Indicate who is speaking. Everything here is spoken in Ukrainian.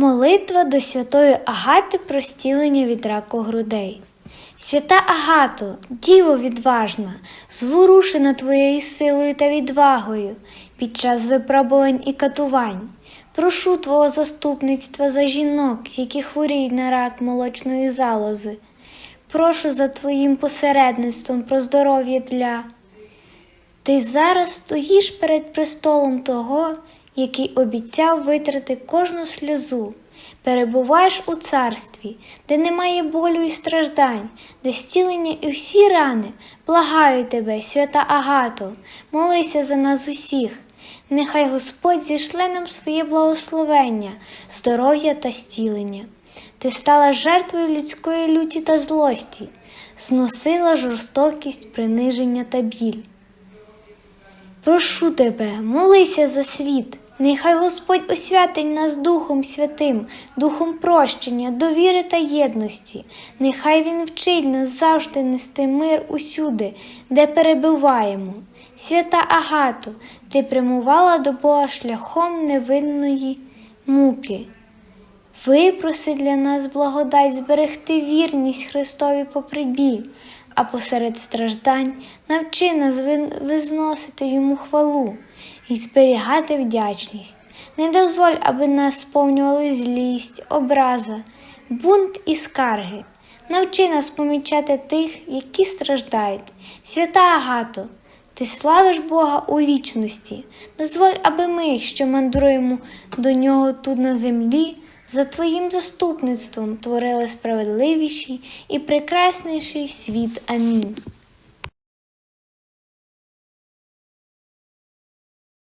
Speaker 1: Молитва до святої Агати про стілення від раку грудей. Свята Агато, діво відважна, зворушена твоєю силою та відвагою під час випробувань і катувань. Прошу твого заступництва за жінок, які хворіють на рак молочної залози. Прошу за твоїм посередництвом про здоров'я для. Ти зараз стоїш перед престолом того, який обіцяв витрати кожну сльозу. Перебуваєш у царстві, де немає болю і страждань, де стілення і всі рани. Благаю тебе, свята Агато, молися за нас усіх. Нехай Господь зішле нам своє благословення, здоров'я та стілення. Ти стала жертвою людської люті та злості, зносила жорстокість, приниження та біль. Прошу тебе, молися за світ. Нехай Господь освятить нас Духом Святим, Духом прощення, довіри та єдності. Нехай Він вчить нас завжди нести мир усюди, де перебуваємо. Свята Агато, ти прямувала до Бога шляхом невинної муки. Випроси для нас благодать зберегти вірність Христові попри біль, а посеред страждань навчи нас визносити йому хвалу і зберігати вдячність. Не дозволь, аби нас сповнювали злість, образа, бунт і скарги. Навчи нас помічати тих, які страждають. Свята Агато, ти славиш Бога у вічності. Дозволь, аби ми, що мандруємо до нього тут на землі, за Твоїм заступництвом творили справедливіший і прекрасніший світ. Амінь.